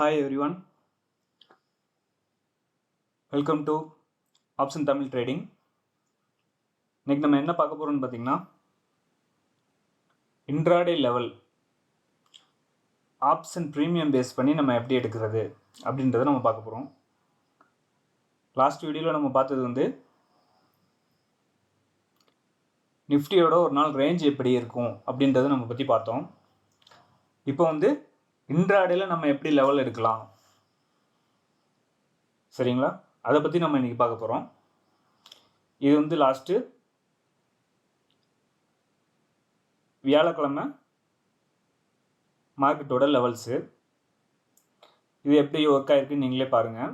Hi everyone welcome to option Tamil trading இன்றைக்கி நம்ம என்ன பார்க்க போகிறோம்னு பார்த்தீங்கன்னா intraday level option premium base பண்ணி நம்ம எப்படி எடுக்கிறது அப்படின்றத நம்ம பார்க்க போகிறோம் லாஸ்ட் வீடியோவில் நம்ம பார்த்தது வந்து நிஃப்டியோட ஒரு நாள் ரேஞ்ச் எப்படி இருக்கும் அப்படின்றத நம்ம பற்றி பார்த்தோம். இப்போ வந்து இன்ட்ராடேல நம்ம எப்படி லெவல் எடுக்கலாம் சரிங்களா? அதை பற்றி நம்ம இன்றைக்கி பார்க்க போகிறோம் இது வந்து லாஸ்ட்டு வியாழக்கிழமை மார்க்கெட்டோட லெவல்ஸு இது எப்படி ஒர்க் ஆகிருக்குன்னு நீங்களே பாருங்கள்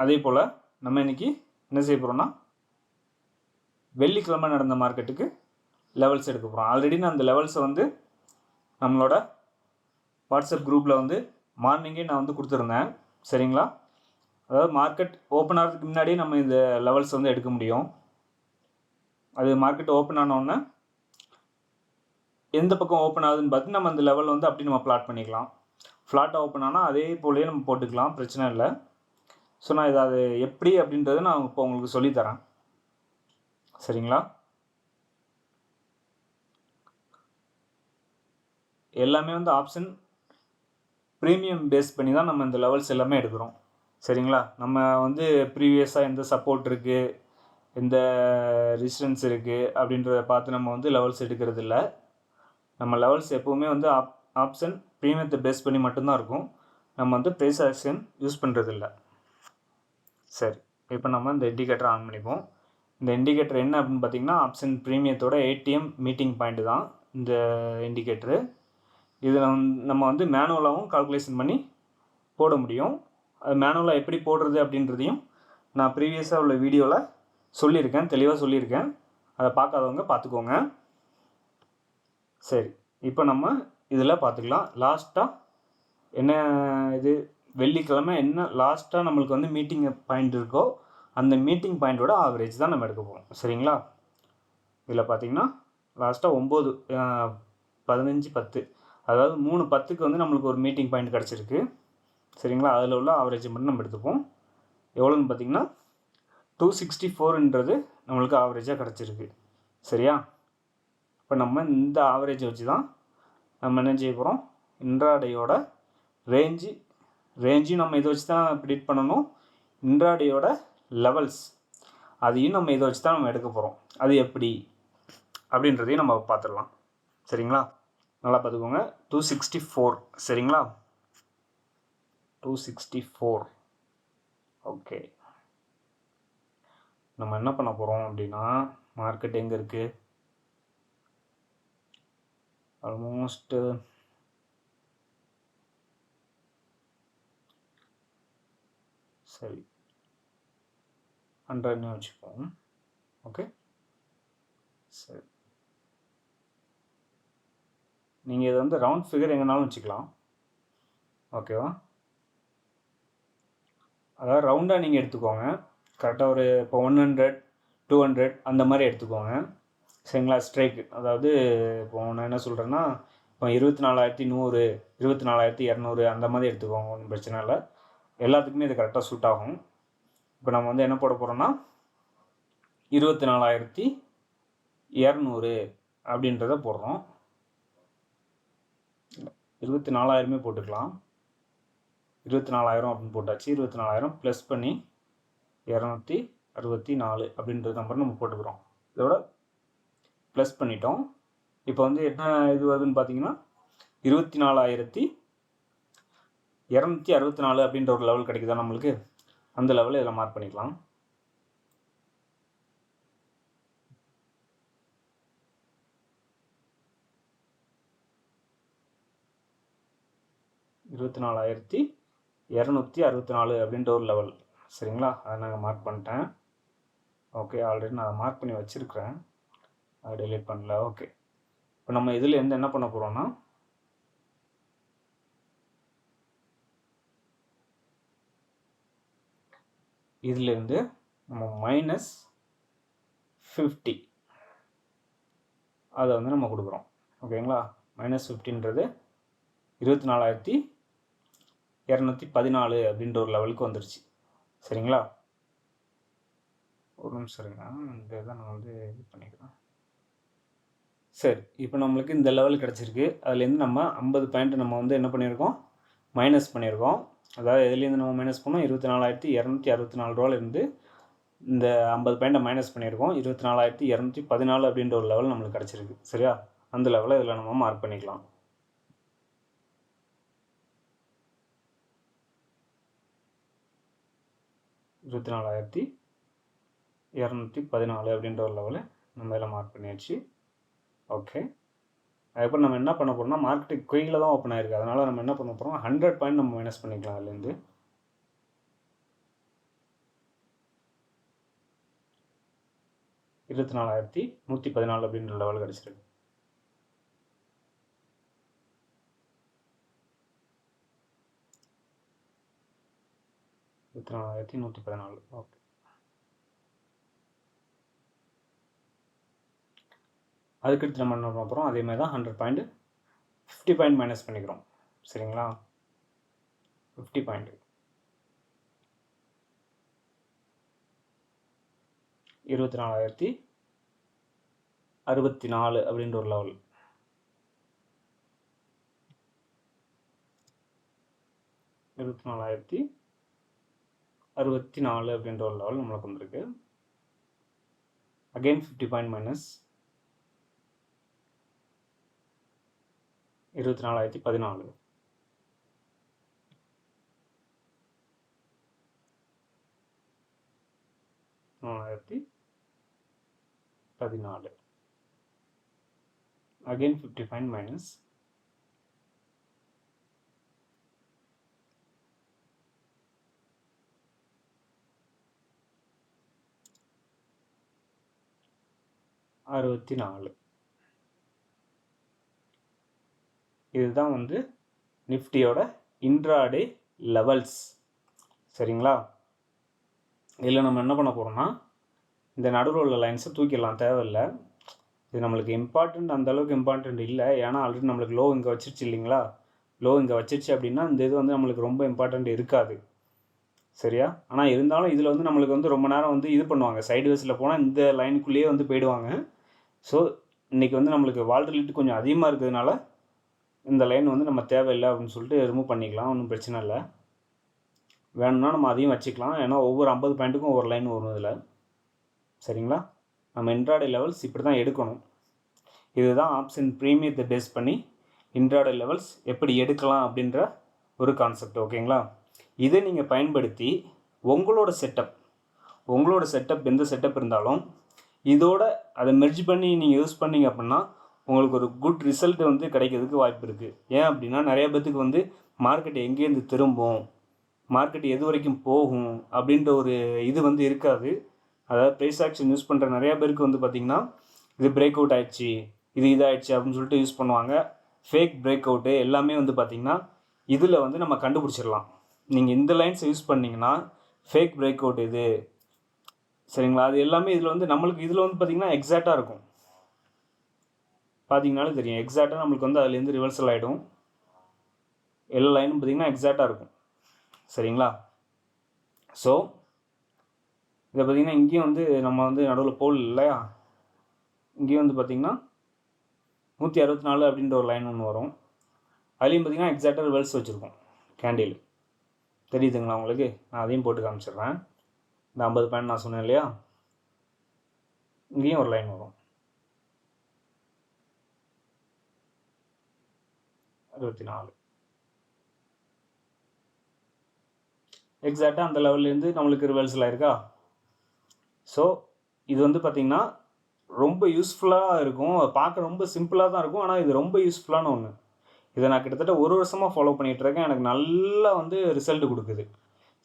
அதே போல் நம்ம இன்னைக்கு என்ன செய்ய போகிறோம்னா வெள்ளிக்கிழமை நடந்த மார்க்கெட்டுக்கு லெவல்ஸ் எடுக்க போகிறோம் ஆல்ரெடி நான் அந்த லெவல்ஸை வந்து நம்மளோட வாட்ஸ்அப் குரூப்பில் வந்து மார்னிங்கே நான் வந்து கொடுத்துருந்தேன். சரிங்களா? அதாவது மார்க்கெட் ஓப்பன் ஆகிறதுக்கு முன்னாடியே நம்ம இந்த லெவல்ஸ் வந்து எடுக்க முடியும். அது மார்க்கெட் ஓப்பன் ஆனோடனே எந்த பக்கம் ஓப்பன் ஆகுதுன்னு பார்த்து நம்ம அந்த லெவல் வந்து அப்படி நம்ம பிளாட் பண்ணிக்கலாம். ஃப்ளாட்டாக ஓப்பன் ஆனால் அதே போலயே நம்ம போட்டுக்கலாம் பிரச்சனை இல்லை. ஸோ நான் இதை அது எப்படி அப்படின்றத நான் இப்போ உங்களுக்கு சொல்லித்தரேன். சரிங்களா? எல்லாமே வந்து ஆப்ஷன் ப்ரீமியம் பேஸ் பண்ணி தான் நம்ம இந்த லெவல்ஸ் எல்லாமே எடுக்கிறோம். சரிங்களா? நம்ம வந்து ப்ரீவியஸாக எந்த சப்போர்ட் இருக்குது எந்த ரெசிஸ்டன்ஸ் இருக்குது அப்படின்றத பார்த்து நம்ம வந்து லெவல்ஸ் எடுக்கிறது இல்லை நம்ம லெவல்ஸ் எப்போவுமே வந்து ஆப் ஆப்ஷன் ப்ரீமியத்தை பேஸ் பண்ணி மட்டும்தான் இருக்கும். நம்ம வந்து ப்ரைஸ் ஆக்ஷன் யூஸ் பண்ணுறதில்ல சரி இப்போ நம்ம இந்த இண்டிகேட்டர் ஆன் பண்ணிப்போம். இந்த இண்டிகேட்டர் என்ன அப்படின்னு பார்த்தீங்கன்னா ஆப்ஷன் ப்ரீமியத்தோட ஏடிஎம் மீட்டிங் பாயிண்ட் தான் இந்த இண்டிகேட்டரு இதில் வந்து நம்ம வந்து மேனுவலாகவும் கால்குலேஷன் பண்ணி போட முடியும். அது மேனுவலாக எப்படி போடுறது அப்படின்றதையும் நான் ப்ரீவியஸாக உள்ள வீடியோவில் சொல்லியிருக்கேன் தெளிவாக சொல்லியிருக்கேன். அதை பார்க்காதவங்க பார்த்துக்கோங்க. சரி இப்போ நம்ம இதில் பார்த்துக்கலாம். லாஸ்ட்டாக என்ன இது? வெள்ளிக்கிழமை என்ன லாஸ்ட்டாக நம்மளுக்கு வந்து மீட்டிங் பாயிண்ட் இருக்கோ அந்த மீட்டிங் பாயிண்ட்டோட ஆவரேஜ் தான் நம்ம எடுக்க போகிறோம் சரிங்களா? இதில் பார்த்தீங்கன்னா லாஸ்ட்டாக ஒம்பது பதினஞ்சு பத்து. அதாவது மூணு பத்துக்கு வந்து நம்மளுக்கு ஒரு மீட்டிங் பாயிண்ட் கிடச்சிருக்கு. சரிங்களா? அதில் உள்ள ஆவரேஜ் மட்டும் நம்ம எடுத்துப்போம். எவ்வளோன்னு பார்த்தீங்கன்னா டூ சிக்ஸ்டி ஃபோர்ன்றது நம்மளுக்கு ஆவரேஜாக கிடச்சிருக்கு. சரியா? இப்போ நம்ம இந்த ஆவரேஜை வச்சு தான் நம்ம என்ன செய்ய போகிறோம் இன்ட்ராடையோட ரேஞ்சு ரேஞ்சையும் நம்ம இதை வச்சு தான் ப்ரிடிக்ட் பண்ணணும். இன்ட்ராடையோட லெவல்ஸ் அதையும் நம்ம இதை வச்சு தான் நம்ம எடுக்க போகிறோம் அது எப்படி? அப்படின்றதையும் நம்ம பார்த்துடலாம். சரிங்களா? நல்லா பார்த்துக்கோங்க. டூ சிக்ஸ்டி ஃபோர் சரிங்களா? டூ சிக்ஸ்டி ஃபோர் ஓகே நம்ம என்ன பண்ண போகிறோம் அப்படின்னா மார்க்கெட் எங்கே இருக்குது ஆல்மோஸ்ட்டு சரி. ஹண்ட்ரட்னு வச்சுப்போம். ஓகே சரி. நீங்கள் இது வந்து ரவுண்ட் ஃபிகர் எங்கேனாலும் வச்சுக்கலாம். ஓகேவா அதாவது ரவுண்டாக நீங்கள் எடுத்துக்கோங்க. கரெக்டாக ஒரு இப்போ ஒன் ஹண்ட்ரட் டூ ஹண்ட்ரட் அந்த மாதிரி எடுத்துக்கோங்க. சரிங்களா? ஸ்ட்ரைக் அதாவது இப்போ நான் என்ன சொல்கிறேன்னா இப்போ இருபத்தி நாலாயிரத்தி நூறு இருபத்தி நாலாயிரத்தி இரநூறு அந்த மாதிரி எடுத்துக்கோங்க. ஒன்றும் பிரச்சனை இல்லை. எல்லாத்துக்குமே இது கரெக்டாக சூட் ஆகும். இப்போ நம்ம வந்து என்ன போட போகிறோம்னா இருபத்தி நாலாயிரத்தி இரநூறு அப்படின்றத போடுறோம். இருபத்தி நாலாயிரமே போட்டுக்கலாம். இருபத்தி நாலாயிரம் அப்படின்னு போட்டாச்சு. இருபத்தி நாலாயிரம் ப்ளஸ் பண்ணி இரநூத்தி அறுபத்தி நாலு அப்படின்ற நம்பர் நம்ம போட்டுக்கிறோம். இதோட ப்ளஸ் பண்ணிட்டோம். இப்போ வந்து என்ன இது வருதுன்னு பார்த்தீங்கன்னா இருபத்தி நாலாயிரத்தி இரநூத்தி அறுபத்தி நாலு அப்படின்ற ஒரு லெவல் கிடைக்குதா நம்மளுக்கு? அந்த லெவலில் இதில் மார்க் பண்ணிக்கலாம். இருபத்தி நாலாயிரத்தி இரநூத்தி அறுபத்தி நாலு அப்படின்ற ஒரு லெவல் சரிங்களா? அதை நாங்கள் மார்க் பண்ணிட்டேன். ஓகே ஆல்ரெடி நான் மார்க் பண்ணி வச்சுருக்கிறேன். அதை டெலிட் பண்ணல. ஓகே இப்போ நம்ம இதில் இருந்து என்ன பண்ண போகிறோம்னா இதிலேருந்து நம்ம மைனஸ் ஃபிஃப்டி அதை வந்து நம்ம கொடுக்குறோம். ஓகேங்களா மைனஸ் ஃபிஃப்டின்றது இருபத்தி நாலாயிரத்தி இரநூத்தி பதினாலு அப்படின்ற ஒரு லெவலுக்கு வந்துருச்சு. சரிங்களா? ஒரு நிமிஷம் இருங்க. இந்த இதை நான் வந்து இது பண்ணிக்கிறேன் சரி இப்போ நம்மளுக்கு இந்த லெவல் கிடச்சிருக்கு. அதுலேருந்து நம்ம ஐம்பது பாயிண்ட் நம்ம வந்து என்ன பண்ணியிருக்கோம்? மைனஸ் பண்ணியிருக்கோம். அதாவது எதுலேருந்து நம்ம மைனஸ் பண்ணோம்? இருபத்தி நாலாயிரத்தி இரநூத்தி அறுபத்தி நாலு ரூபாலேருந்து இந்த ஐம்பது பாயிண்ட்டை மைனஸ் பண்ணியிருக்கோம். இருபத்தி நாலாயிரத்தி இரநூத்தி பதினாலு அப்படின்ற ஒரு லெவல் நம்மளுக்கு கிடச்சிருக்கு. சரியா? அந்த லெவலில் இதில் நம்ம மார்க் பண்ணிக்கலாம். இருபத்தி நாலாயிரத்தி இரநூத்தி பதினாலு அப்படின்ற ஒரு லெவலில் நம்ம இதில் மார்க் பண்ணியாச்சு. ஓகே அதுக்கப்புறம் நம்ம என்ன பண்ண போகிறோம்னா மார்க்கெட்டு குயிலில் தான் ஓப்பன் ஆயிருக்கு. அதனால் நம்ம என்ன பண்ண போகிறோம் ஹண்ட்ரட் பாயிண்ட் நம்ம மைனஸ் பண்ணிக்கலாம் அதுலேருந்து. இருபத்தி நாலாயிரத்தி நூற்றி பதினாலு அப்படின்ற லெவல் கிடச்சிருக்கு. இருபத்தி நாலாயிரத்தி நூற்றி பதினாலு? ஓகே அதுக்கடுத்து நம்ம என்ன பண்ண போகிறோம் அதே தான் hundred point fifty point minus பண்ணிக்கிறோம். சரிங்களா? ஃபிஃப்டி பாயிண்ட் இருபத்தி நாலாயிரத்தி அறுபத்தி நாலு அப்படின்ற ஒரு லெவல் இருபத்தி நாலாயிரத்தி அறுபத்தி நாலு அப்படின்ற ஒரு லெவல் நம்மளுக்கு வந்திருக்கு. அகெயின் ஃபிஃப்டி பாயிண்ட் மைனஸ் இருபத்தி நாலாயிரத்தி பதினாலு. நாலாயிரத்தி பதினாலு. அகெயின் ஃபிஃப்டி பாயிண்ட் மைனஸ் அறுபத்தி நாலு இதுதான் வந்து நிஃப்டியோட இன்ட்ராடே லெவல்ஸ். சரிங்களா? இதில் நம்ம என்ன பண்ண போகிறோம்னா இந்த நடுவில் உள்ள லைன்ஸை தூக்கிடலாம். தேவையில்லை. இது நம்மளுக்கு இம்பார்ட்டண்ட் அந்த அளவுக்கு இம்பார்ட்டண்ட் இல்லை. ஏன்னா ஆல்ரெடி நம்மளுக்கு லோ இங்கே வச்சிருச்சு இல்லைங்களா? லோ இங்கே வச்சிருச்சு அப்படின்னா இந்த இது வந்து நம்மளுக்கு ரொம்ப இம்பார்ட்டண்ட் இருக்காது. சரியா? ஆனால் இருந்தாலும் இதில் வந்து நம்மளுக்கு வந்து ரொம்ப நேரம் வந்து இது பண்ணுவாங்க. சைடு வேஸில் போனால் இந்த லைனுக்குள்ளேயே வந்து போயிடுவாங்க. ஸோ இன்றைக்கி வந்து நம்மளுக்கு வால்டலிட்டி கொஞ்சம் அதிகமாக இருக்கிறதுனால இந்த லைன் வந்து நம்ம தேவையில்லை அப்படின்னு சொல்லிட்டு ரிமூவ் பண்ணிக்கலாம் ஒன்றும் பிரச்சனை இல்லை. வேணும்னா நம்ம அதையும் வச்சுக்கலாம். ஏன்னா ஒவ்வொரு ஐம்பது பாயிண்ட்டுக்கும் ஒவ்வொரு லைன் வரும் இதில். சரிங்களா? நம்ம இன்ட்ராடே லெவல்ஸ் இப்படி தான் எடுக்கணும். இதுதான் ஆப்ஷன் ப்ரீமியத்தை பேஸ் பண்ணி இன்ட்ராடே லெவல்ஸ் எப்படி எடுக்கலாம் அப்படின்ற ஒரு கான்செப்ட் ஓகேங்களா இதை நீங்கள் பயன்படுத்தி உங்களோட செட்டப் உங்களோட செட்டப் எந்த செட்டப் இருந்தாலும் இதோட அதை மெர்ஜ் பண்ணி நீங்கள் யூஸ் பண்ணீங்க அப்படின்னா உங்களுக்கு ஒரு குட் ரிசல்ட் வந்து கிடைக்கிறதுக்கு வாய்ப்பு இருக்குது ஏன் அப்படின்னா நிறைய பேத்துக்கு வந்து மார்க்கெட் எங்கேருந்து திரும்பும் மார்க்கெட் எது வரைக்கும் போகும் அப்படின்ற ஒரு இது வந்து இருக்காது. அதாவது ப்ரைஸ் ஆக்ஷன் யூஸ் பண்ணுற நிறையா பேருக்கு வந்து பார்த்திங்கன்னா இது பிரேக் அவுட் ஆயிடுச்சு இது இதாகிடுச்சு அப்படின்னு சொல்லிட்டு யூஸ் பண்ணுவாங்க. ஃபேக் பிரேக் அவுட்டு எல்லாமே வந்து பார்த்திங்கன்னா இதில் வந்து நம்ம கண்டுபிடிச்சிடலாம். நீங்கள் இந்த லைன்ஸை யூஸ் பண்ணிங்கன்னா ஃபேக் பிரேக் அவுட் இது சரிங்களா? அது எல்லாமே இதில் வந்து நம்மளுக்கு இதில் வந்து பார்த்திங்கன்னா எக்ஸாக்டாக இருக்கும். பார்த்தீங்கனாலே தெரியும். எக்ஸாக்டாக நம்மளுக்கு வந்து அதுலேருந்து ரிவர்சல் ஆகிடும் எல்லா லைனும் பார்த்திங்கன்னா எக்ஸாக்டாக இருக்கும். சரிங்களா? ஸோ இதை பார்த்திங்கன்னா இங்கேயும் வந்து நம்ம வந்து நடுவில் போல் இல்லையா? இங்கேயும் வந்து பார்த்திங்கன்னா நூற்றி அறுபத்தி நாலு அப்படின்ற ஒரு லைன் ஒன்று வரும். அதுலேயும் பார்த்திங்கன்னா எக்ஸாக்டாக ரிவர்ஸ் வச்சுருக்கோம். கேண்டில் தெரியுதுங்களா உங்களுக்கு? நான் அதையும் போட்டு காமிச்சிடுறேன். இந்த ஐம்பது பாயிண்ட் நான் சொன்னேன் இல்லையா? இங்கேயும் ஒரு லைன் வரும். அறுபத்தி நாலு. எக்ஸாக்டாக அந்த லெவல்லேருந்து நம்மளுக்கு ரிவல்ஸ்லாம் இருக்கா ஸோ இது வந்து பார்த்திங்கன்னா ரொம்ப யூஸ்ஃபுல்லாக இருக்கும். பார்க்க ரொம்ப சிம்பிளாக தான் இருக்கும். ஆனால் இது ரொம்ப யூஸ்ஃபுல்லான ஒன்று இதை நான் கிட்டத்தட்ட ஒரு வருஷமாக ஃபாலோ பண்ணிகிட்ருக்கேன் எனக்கு நல்லா வந்து ரிசல்ட் கொடுக்குது.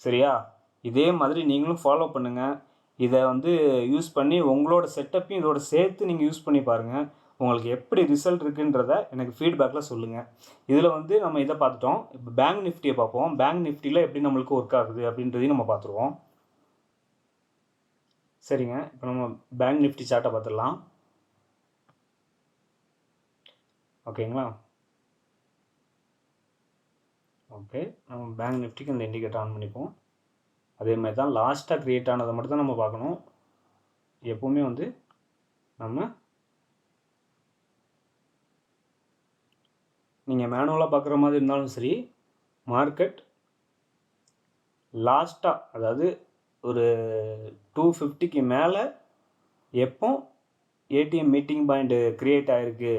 சரியா? இதே மாதிரி நீங்களும் ஃபாலோ பண்ணுங்கள் இதை வந்து யூஸ் பண்ணி உங்களோட செட்டப்பையும் இதோட சேர்த்து நீங்கள் யூஸ் பண்ணி பாருங்கள் உங்களுக்கு எப்படி ரிசல்ட் இருக்குன்றத எனக்கு ஃபீட்பேக்கில் சொல்லுங்கள் இதில் வந்து நம்ம இதை பார்த்துட்டோம். இப்போ பேங்க் நிஃப்டியை பார்ப்போம். பேங்க் நிஃப்டியில் எப்படி நம்மளுக்கு ஒர்க் ஆகுது அப்படின்றதையும் நம்ம பார்த்துருவோம். சரிங்க. இப்போ நம்ம பேங்க் நிஃப்டி சார்ட்டை பார்த்துடலாம். ஓகேங்களா? ஓகே. நம்ம பேங்க் நிஃப்டிக்கு இந்த இண்டிகேட்டர் ஆன் பண்ணிப்போம். அதே மாதிரி தான் லாஸ்ட்டாக க்ரியேட் ஆனதை மட்டும் தான் நம்ம பார்க்கணும். எப்போவுமே வந்து நம்ம நீங்கள் மேனுவலாக பார்க்குற மாதிரி இருந்தாலும் சரி மார்க்கெட் லாஸ்ட்டாக அதாவது ஒரு டூ ஃபிஃப்டிக்கு மேலே எப்போ ஏடிஎம் மீட்டிங் பாயிண்ட்டு க்ரியேட் ஆகிருக்கு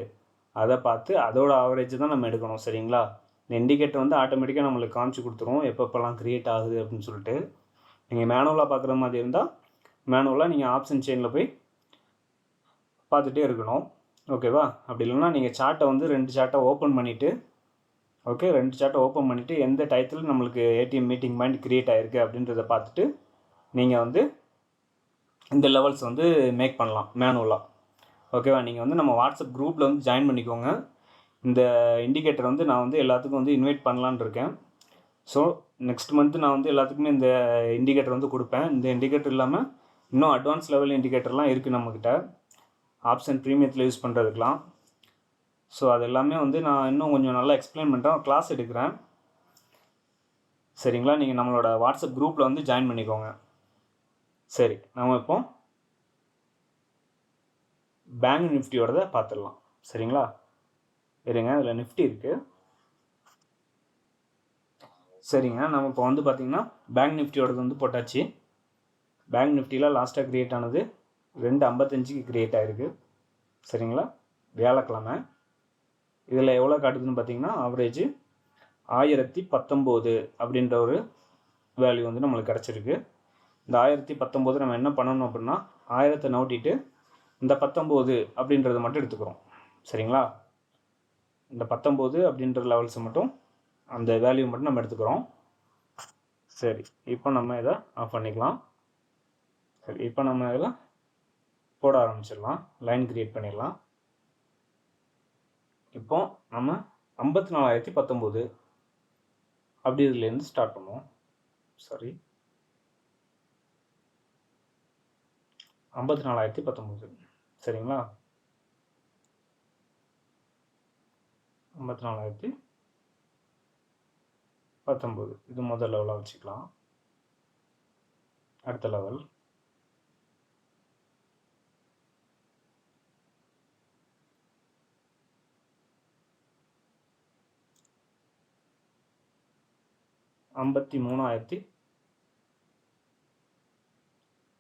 அதை பார்த்து அதோட ஆவரேஜ் தான் நம்ம எடுக்கணும் சரிங்களா? இந்த இண்டிகேட்டர் வந்து ஆட்டோமேட்டிக்காக நம்மளுக்கு காமிச்சு கொடுத்துரும் எப்பப்போல்லாம் க்ரியேட் ஆகுது அப்படின்னு சொல்லிட்டு. நீங்கள் மேனுவலாக பார்க்குற மாதிரி இருந்தால் மேனுவலாக நீங்கள் ஆப்ஷன் செயினில் போய் பார்த்துட்டே இருக்கணும். ஓகேவா அப்படி இல்லைன்னா நீங்கள் சார்ட்டை வந்து ரெண்டு சார்ட்டை ஓப்பன் பண்ணிவிட்டு ஓகே ரெண்டு சார்ட்டை ஓப்பன் பண்ணிவிட்டு எந்த டயத்தில் நம்மளுக்கு ஏடிஎம் மீட்டிங் பாயிண்ட் க்ரியேட் ஆகிருக்கு அப்படின்றத பார்த்துட்டு நீங்கள் வந்து இந்த லெவல்ஸ் வந்து மேக் பண்ணலாம் மேனுவலாக ஓகேவா நீங்கள் வந்து நம்ம வாட்ஸ்அப் குரூப்பில் வந்து ஜாயின் பண்ணிக்கோங்க. இந்த இண்டிகேட்டர் வந்து நான் வந்து எல்லாத்துக்கும் வந்து இன்வைட் பண்ணலான்னு இருக்கேன். ஸோ நெக்ஸ்ட் மந்த்து நான் வந்து எல்லாத்துக்குமே இந்த இண்டிகேட்டர் வந்து கொடுப்பேன். இந்த இண்டிகேட்டர் இல்லாமல் இன்னும் அட்வான்ஸ் லெவல் இண்டிகேட்டர்லாம் இருக்குது நம்மக்கிட்ட ஆப்ஷன் ப்ரீமியத்தில் யூஸ் பண்ணுறதுக்கெலாம் ஸோ அது எல்லாமே வந்து நான் இன்னும் கொஞ்சம் நல்லா எக்ஸ்பிளைன் பண்ணுறேன் கிளாஸ் எடுக்கிறேன். சரிங்களா? நீங்கள் நம்மளோட வாட்ஸ்அப் குரூப்பில் வந்து ஜாயின் பண்ணிக்கோங்க. சரி நம்ம இப்போ பேங்க் நிஃப்டியோடதை பார்த்துடலாம். சரிங்களா? இருங்க அதில் நிஃப்டி இருக்குது சரிங்க. நம்ம இப்போ வந்து பார்த்திங்கன்னா பேங்க் நிஃப்டியோடது வந்து போட்டாச்சு. பேங்க் நிஃப்டியில் லாஸ்ட்டாக க்ரியேட் ஆனது ரெண்டு ஐம்பத்தஞ்சுக்கு க்ரியேட் ஆகிருக்கு சரிங்களா? வியாழக்கிழமை. இதில் எவ்வளோ காட்டுதுன்னு பார்த்தீங்கன்னா ஆவரேஜ் ஆயிரத்தி பத்தொம்போது அப்படின்ற ஒரு வேல்யூ வந்து நம்மளுக்கு கிடச்சிருக்கு. இந்த ஆயிரத்தி பத்தொம்போது நம்ம என்ன பண்ணணும் அப்படின்னா ஆயிரத்தை நோட்டிட்டு இந்த பத்தொம்போது அப்படின்றத மட்டும் எடுத்துக்கிறோம். சரிங்களா? இந்த பத்தொம்போது அப்படின்ற லெவல்ஸை மட்டும் அந்த வேல்யூ மட்டும் நம்ம எடுத்துக்கிறோம். சரி இப்போ நம்ம இதை ஆஃப் பண்ணிக்கலாம். சரி இப்போ நம்ம இதில் போட ஆரம்பிச்சிடலாம். லைன் க்ரியேட் பண்ணிடலாம். இப்போ நம்ம ஐம்பத்தி நாலாயிரத்தி பத்தொம்போது அப்படி இதுலேருந்து ஸ்டார்ட் பண்ணுவோம். சாரி ஐம்பத்தி நாலாயிரத்தி பத்தொம்போது. சரிங்களா? ஐம்பத்தி நாலாயிரத்தி பத்தொம்போது இது முதல் லெவலாக வச்சுக்கலாம். அடுத்த லெவல் ஐம்பத்தி மூணாயிரத்தி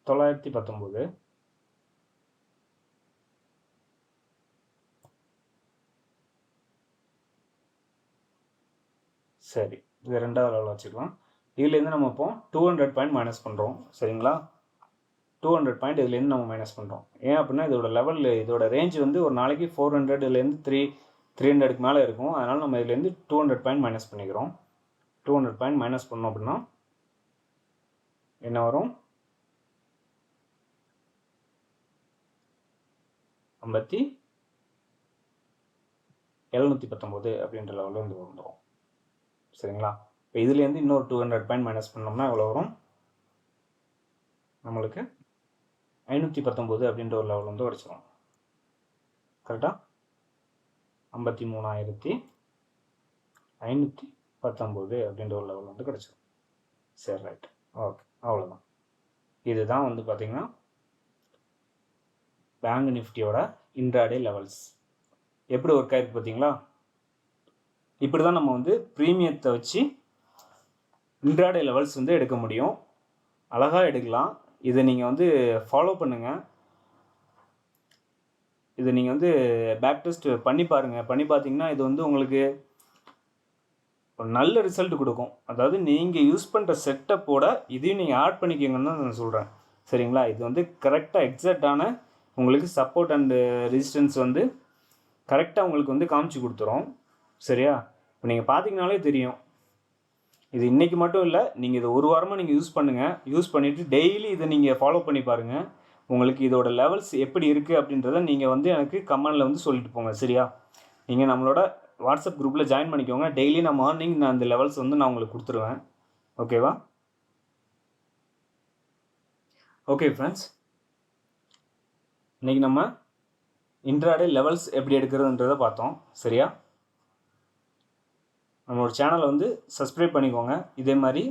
தொள்ளாயிரத்தி பத்தொம்போது சரி. இது ரெண்டாவது லெவலில் வச்சுக்கலாம். இதுலேருந்து நம்ம இப்போ டூ ஹண்ட்ரட் பாயிண்ட் மைனஸ் பண்ணுறோம் சரிங்களா? டூ ஹண்ட்ரட் பாயிண்ட் இதுலேருந்து நம்ம மைனஸ் பண்ணுறோம் ஏன் அப்படின்னா இதோட லெவல் இதோட ரேஞ்ச் வந்து ஒரு நாளைக்கு ஃபோர் ஹண்ட்ரட்லேருந்து த்ரீ த்ரீ ஹண்ட்ரடுக்கு மேலே இருக்கும். அதனால் நம்ம இதுலேருந்து டூ ஹண்ட்ரட் பாயிண்ட் மைனஸ் பண்ணிக்கிறோம். டூ ஹண்ட்ரட் பாயிண்ட் மைனஸ் பண்ணோம் அப்படின்னா என்ன வரும்? ஐம்பத்தி எழுநூற்றி பத்தொம்போது அப்படின்ற லெவலில் வந்து வந்துடும் சரிங்களா? இப்போ இதுலேருந்து இன்னொரு டூ ஹண்ட்ரட் பாயிண்ட் மைனஸ் பண்ணோம்னா எவ்வளோ வரும்? நம்மளுக்கு ஐநூற்றி பத்தொம்போது அப்படின்ற ஒரு லெவல் வந்து கிடச்சிரும் கரெக்டாக ஐம்பத்தி மூணாயிரத்தி ஐநூற்றி பத்தொம்போது அப்படின்ற ஒரு லெவல் வந்து கிடச்சிரும். சரி ரைட் ஓகே அவ்வளோதான் இதுதான் வந்து பார்த்திங்கன்னா பேங்க் நிஃப்டியோட இன்ட்ராடே லெவல்ஸ் எப்படி ஒர்க் ஆயிருக்கு பார்த்தீங்களா இப்படி தான் நம்ம வந்து ப்ரீமியத்தை வச்சு இன்ட்ராடே லெவல்ஸ் வந்து எடுக்க முடியும். அழகாக எடுக்கலாம். இதை நீங்கள் வந்து ஃபாலோ பண்ணுங்கள் இதை நீங்கள் வந்து பேக் டெஸ்ட் பண்ணி பாருங்கள் பண்ணி பார்த்தீங்கன்னா இது வந்து உங்களுக்கு ஒரு நல்ல ரிசல்ட் கொடுக்கும். அதாவது நீங்கள் யூஸ் பண்ணுற செட்டப்போட இதையும் நீங்கள் ஆட் பண்ணிக்கோங்கன்னு தான் நான் சொல்கிறேன் சரிங்களா? இது வந்து கரெக்டாக எக்ஸாக்டான உங்களுக்கு சப்போர்ட் அண்டு ரெசிஸ்டன்ஸ் வந்து கரெக்டாக உங்களுக்கு வந்து காமிச்சு கொடுத்துரும். சரியா? இப்போ நீங்கள் பார்த்தீங்கனாலே தெரியும். இது இன்றைக்கி மட்டும் இல்லை நீங்கள் இதை ஒரு வாரமாக நீங்கள் யூஸ் பண்ணுங்கள் யூஸ் பண்ணிவிட்டு டெய்லி இதை நீங்கள் ஃபாலோ பண்ணி பாருங்கள் உங்களுக்கு இதோட லெவல்ஸ் எப்படி இருக்குது அப்படின்றத நீங்கள் வந்து எனக்கு கமெண்டில் வந்து சொல்லிட்டு போங்க சரியா? நீங்கள் நம்மளோட வாட்ஸ்அப் குரூப்பில் ஜாயின் பண்ணிக்கோங்க. டெய்லி நான் மார்னிங் நான் அந்த லெவல்ஸ் வந்து நான் உங்களுக்கு கொடுத்துருவேன். ஓகேவா ஓகே ஃப்ரெண்ட்ஸ் இன்றைக்கி நம்ம இன்ட்ராடே லெவல்ஸ் எப்படி எடுக்கிறதுன்றதை பார்த்தோம். சரியா? நம்மளோட சேனலை வந்து சப்ஸ்கிரைப் பண்ணிக்கோங்க. இதே மாதிரி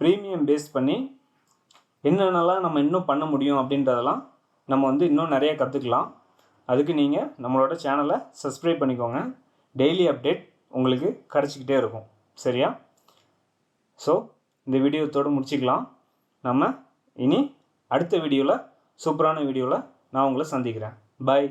ப்ரீமியம் பேஸ் பண்ணி என்னென்னலாம் நம்ம இன்னும் பண்ண முடியும் அப்படின்றதெல்லாம் நம்ம வந்து இன்னும் நிறைய கற்றுக்கலாம் அதுக்கு நீங்கள் நம்மளோட சேனலை சப்ஸ்கிரைப் பண்ணிக்கோங்க. டெய்லி அப்டேட் உங்களுக்கு கிடச்சிக்கிட்டே இருக்கும். சரியா? ஸோ இந்த வீடியோத்தோடு முடிச்சுக்கலாம். நம்ம இனி அடுத்த வீடியோவில் சூப்பரான வீடியோவில் நான் உங்களை சந்திக்கிறேன். பாய்